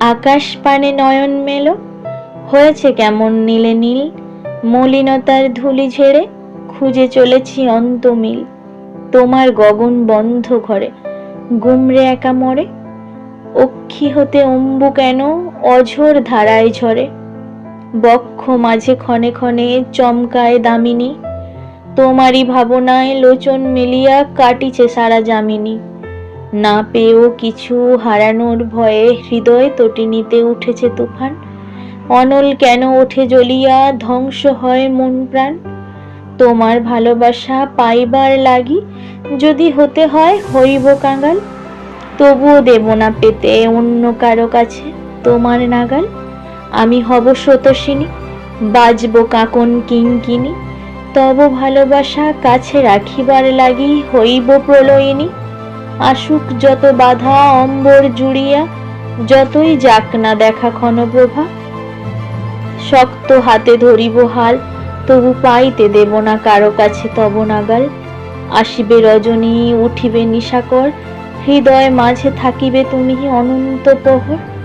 আকাশ পানে নয়ন মেলো। হয়েছে কেমন নীলে নীল। মলিনতার ধুলি ঝেড়ে খুঁজে চলেছি অন্তমিল। তোমার গগন বন্ধ ঘরে, গুমরে একা মরে। অক্ষি হতে অম্বু কেন অঝোর ধারায় ঝরে? বক্ষ মাঝে ক্ষণে ক্ষণে চমকায় দামিনী। তোমারই ভাবনায় লোচন মেলিয়া কাটিছে সারা জামিনী না পেয়েও কিছু হারানোর ভয়ে হৃদয় তটিনীতে উঠেছে তুফান। অনল কেন ওঠে জ্বলিয়া ধ্বংস হয় মন প্রাণ? তোমার ভালোবাসা পাইবার লাগি যদি হতে হয় হইব কাঙ্গাল তবুও দেব না পেতে অন্য কারও কাছে তোমার নাগাল। আমি হব স্রোতসিনী বাজব কাকন কিঙ্কিনী তব ভালোবাসা কাছে রাখিবার লাগি হইব প্রলয়িনী। আসুক যত বাধা অম্বর জুড়িয়া, যতই যাক না দেখা ক্ষণপ্রভা। শক্ত হাতে ধরিব হাল, তবু পাইতে দেব না কারও কাছে তব নাগাল। আসিবে রজনী, উঠিবে নিশাকর, হৃদয় মাঝে থাকিবে তুমি অনন্ত প্রহর।